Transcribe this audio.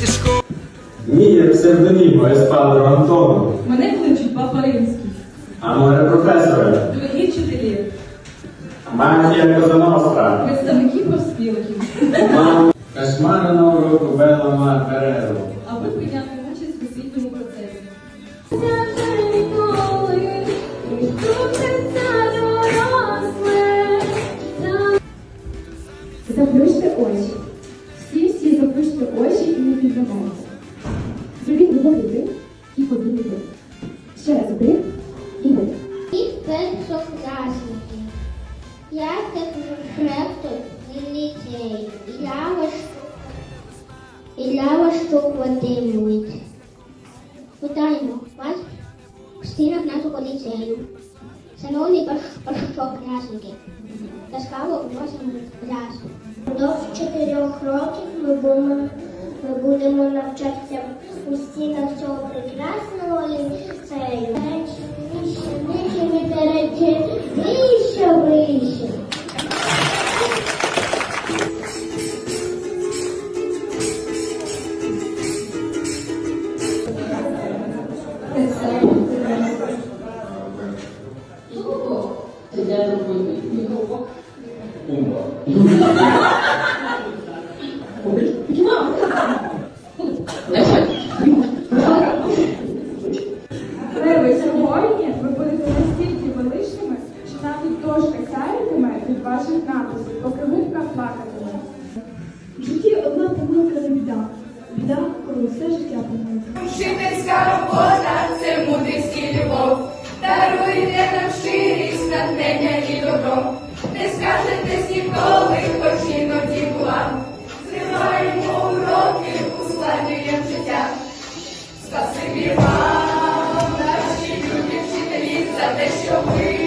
зі школи. Мій є псевдонім Еспадро Антону. Мене кличуть Папа Римський. А море професоре. Дорогі вчителі, Мафія Козаностра. представники профспілки. Кошмари на уроку Белла Марфереро. Аби прийняти участь у освітньому процесі. І не піддавайте. Зробіть глибокий і вдих і видих. І першокласники. Я. Я ваш Ілля Ващук Вадимович. Вітаємо вас в стінах нашого ліцею. Шановні першокласники, ласкаво просимо. Впродовж чотирьох років ми будемо, ми будемо навчатися у стінах цього прекрасного ліцею. Вище, вище, вітерече, вище, вище. Але сьогодні ви будете настільки величними, що навіть дошка сяятиме від ваших написів, поки губка плакатиме. В житті одна помилка не біда. Біда, коли все життя помилка. Вчительська робота це мудрість і любов. Даруйте нам щирість, натхнення і добро. Не скажете ніколи, хоч іноді вам, наші любі вчителі, за те, що ви.